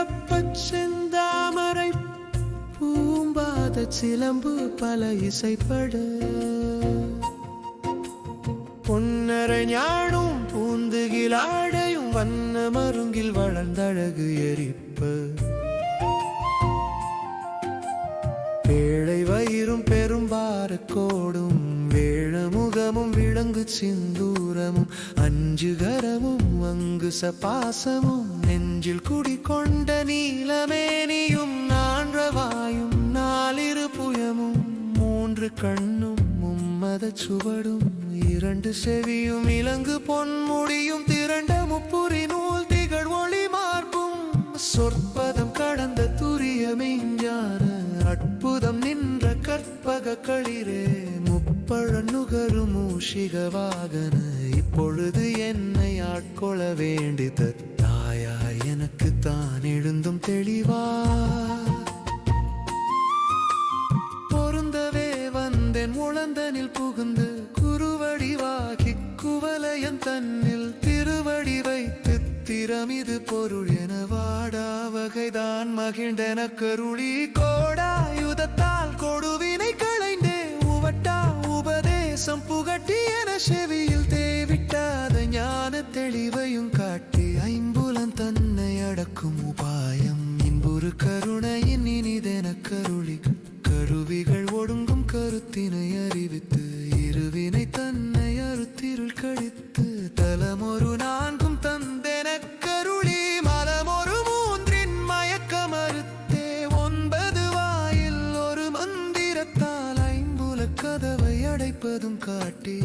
சீத செந்தாமரை பூம்பாத சிலம்பு பல இசைப்பட. பொன்னரை ஞானும் பூந்துகிலாடையும் வண்ண மருங்கில் வளர்ந்தழகு எரிப்பு. பேழை வயிறும் பெரும்பாறு கோடும் வேழமுகமும் விளங்கு சிந்தூரமும் அஞ்சுகரமும் அங்கு சபாசமும் நெஞ்சில் குடிக்கொண்ட நீலமேனியும் நான்றவாயும் நாலிரு புயமும் மூன்று கண்ணும் மும்மத சுவடும் இரண்டு செவியும் இலங்கு பொன்முடியும் திரண்ட முப்புரி நூல் திகழ் ஒளி மார்பும். சொற்பதம் கடந்த துரிய மெஞ்ஞான அற்புதம் நின்ற கற்பக களிரே முப்பழ நுகரும் மூஷிக வாகன இப்பொழுது என்னை ஆட்கொள்ள வேண்டி தத்து எனக்கு தான் எழுந்தும் தெளிவா? பொருந்தவே வந்தேன் உழந்தனில் புகுந்து குருவடிவாகி குவலையன் தன்னில் திருவடி வைத்து திறமிது பொருள் என வாடா வகைதான் மகிழ்ந்தென கருளி கோடாயுதத்தால் கொடுவினை களைந்தே உவட்டா உபதேசம் புகட்டி என செவியில் தேவிட்டாத ஞான தெளிவையும் காட்டி ஐம்பது ஐம்புலன் தன்னை அடக்கும் உபாயம். இன்புறு கருணையின் இனிதென கருளி கருவிகள் ஒடுங்கும் கருத்தினை அறிவித்து இருவினை தன்னை அறுத்திருள் கழித்து தலமொரு நான்கும் தந்தென கருளி மலமொரு மூன்றின் மயக்க மறுத்தே ஒன்பது வாயில் ஒரு மந்திரத்தால் ஐம்புல கதவை அடைப்பதும் காட்டி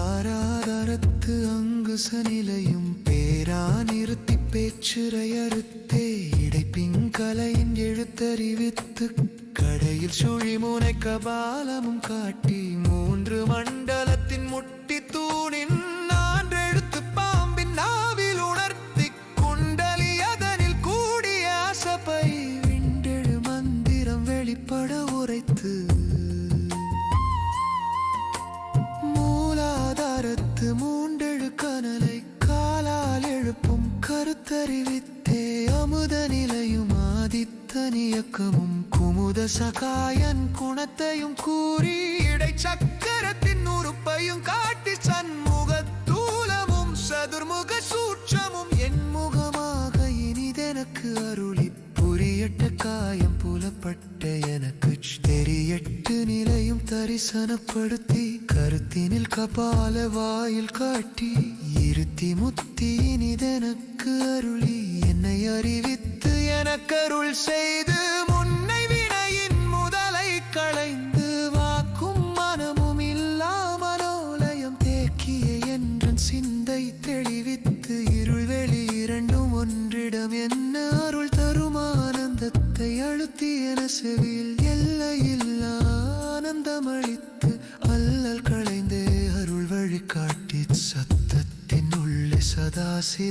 ஆராதரத்து அங்கு சனிலையும் பேரா பேச்சுரை அறுத்தே இடைப்பிங்கலையின் எழுத்தறிவித்து கடையில் சுழிமுனை கபாலமும் காட்டி மூன்று மண்டலத்தின் முட்டை இயக்கமும் குமுத சகாயன் குணத்தையும் கூறி இடை சக்கரத்தின் உறுப்பையும் காட்டி சண்முக தூலமும் சதுர்முக சூட்சமும் என் முகமாக இனிதெனக்கு அருளி. புரியட்ட காயம் புலப்பட்ட எனக்கு தெரியட்டு நிலையும் தரிசனப்படுத்தி கருத்தினில் கபால வாயில் காட்டி இருத்தி முத்தி இனிதெனக்கு அருளி. என்னை அறிவித்து எனக்கருள் செய்து முன்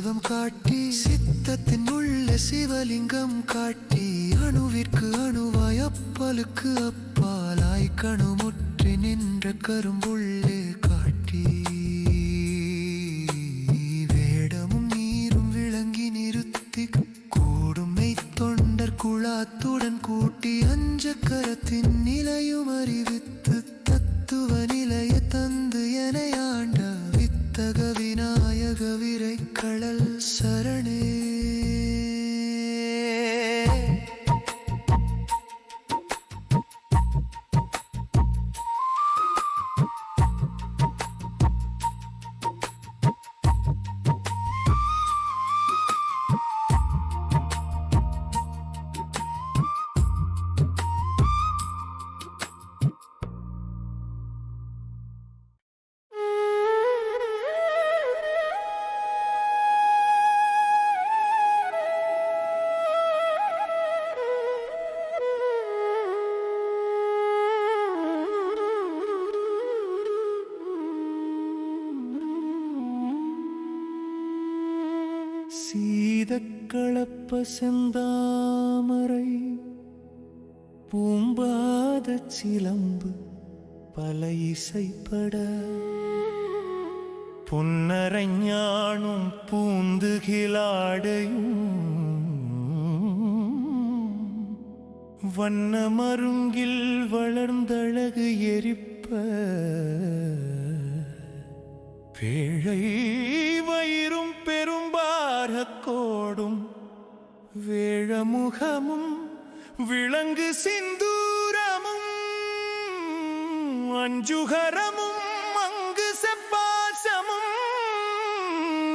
சிவம் காட்டி சித்தத்தின் உள்ள சிவலிங்கம் காட்டி அணுவிற்கு அணுவாய் அப்பலுக்கு அப்பாலாய் கணுமுற்றி நின்ற கரும்புள்ளே காட்டி. வேடமும் நீரும் விளங்கி நிறுத்தி கூடுமை தொண்டர் குழாத்துடன் கூட்டி அஞ்ச கரத்தின் சீதக்களப்ப செந்தாமரை பூம்பாத சிலம்பு பல இசைப்பட. பொன்னரைஞானும் பூந்துகிலாடையும் வண்ண மருங்கில் வளர்ந்தழகு எரிப்ப. பேழை வயிறும் வேழமுகமும் விளங்கு சிந்தூரமும் அஞ்சுகரமும் அங்கு செப்பாசமும்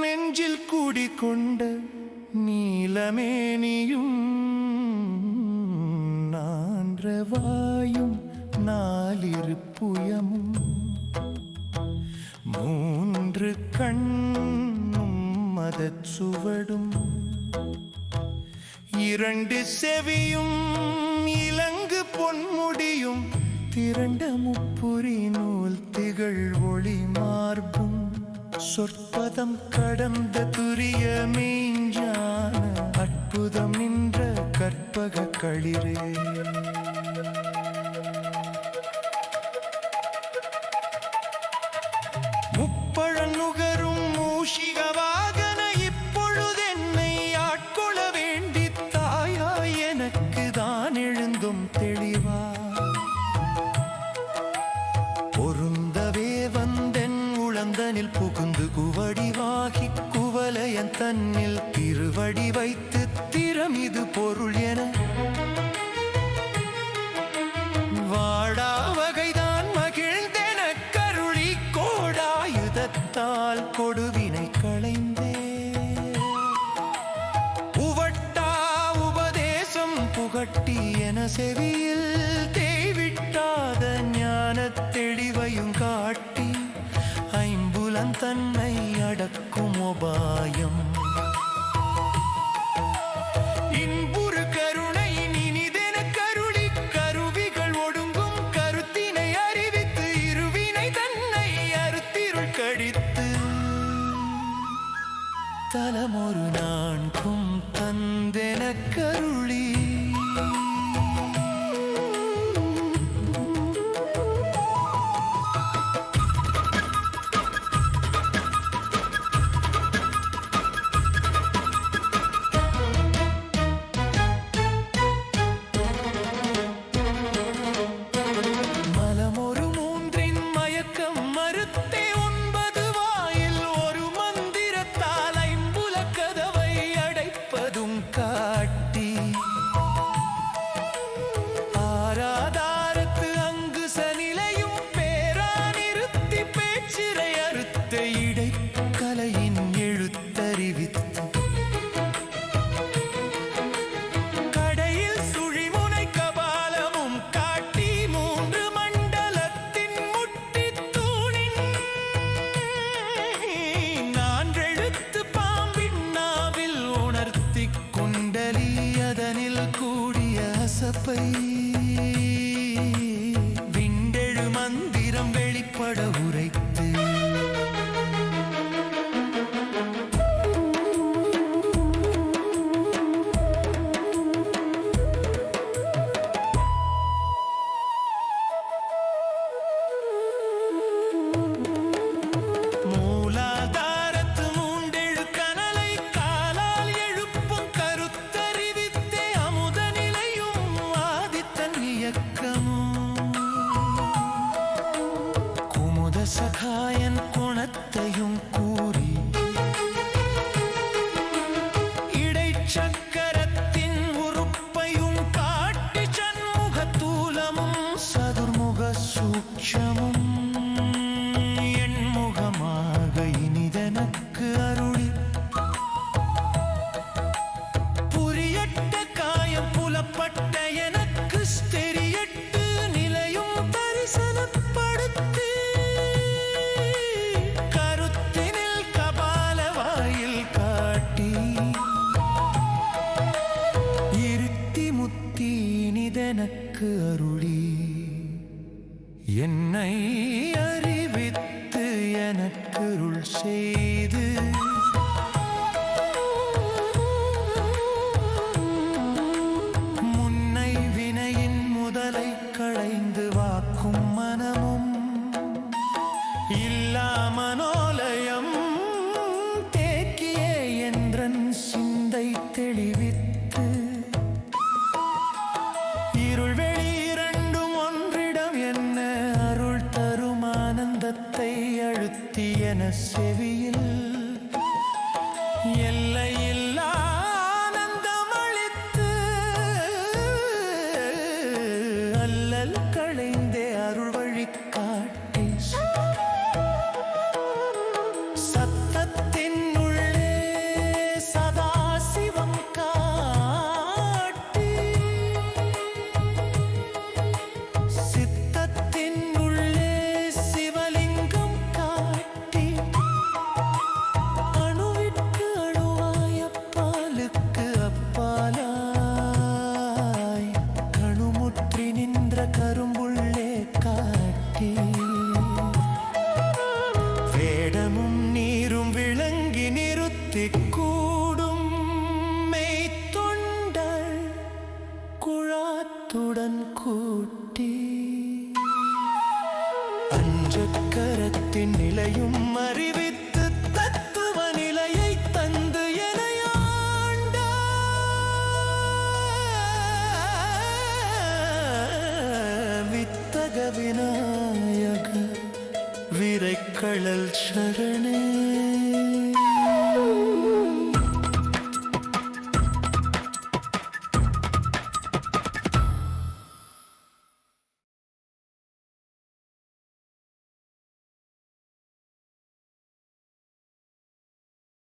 நெஞ்சில் கூடிக்கொண்ட நீலமேனியும் நான்றவாயும் நாலிரு புயமும் மூன்று கண்ணும் மதச் சுவடும் இரண்டு செவியும் இலங்கு பொன்முடியும் திரண்ட முப்புரி நூல் திகழ் ஒளி மார்பும். சொற்பதம் கடந்த துரிய மெய்ஞான அற்புதம் நின்ற கற்பக களிரே. தன்னில் திருவடி வைத்து திறம் இது பொருள் என. வாடா வகைதான் மகிழ்ந்தென கருளி கோடாயுதத்தால் கொடுவினை களைந்தே உவட்டா உபதேசம் புகட்டி என செவியில் தேய்விட்டாத ஞான தெளிவையும் காட்டி ஐம்புலன் தன்னை அடக்க உபாயம் இன்புறு கருணையின் இனிதென கருளி கருவிகள் ஒடுங்கும் கருத்தினை அறிவித்து இருவினை தன்னை அறுத்திருள் கடித்து. தலமொரு நான்கும் தந்தென கருளி. களைந்து வாக்கும் மனமும் இல்லா மனோலயம் தேக்கியே என்றன் சிந்தை தெளிவித்து இருள் வெளி இரண்டும் ஒன்றிடம் என்ன அருள் தரும் ஆனந்தத்தை அழுத்தி என செவியில் எல்ல திக்கூடும் மெய்த்தொண்டர் குழாத்துடன் கூட்டி. அஞ்சக்கரத்தின் நிலையும் அறிவித்து தத்துவ நிலையை தந்து என வித்தக விநாயக விரைக்கழல் சரணே.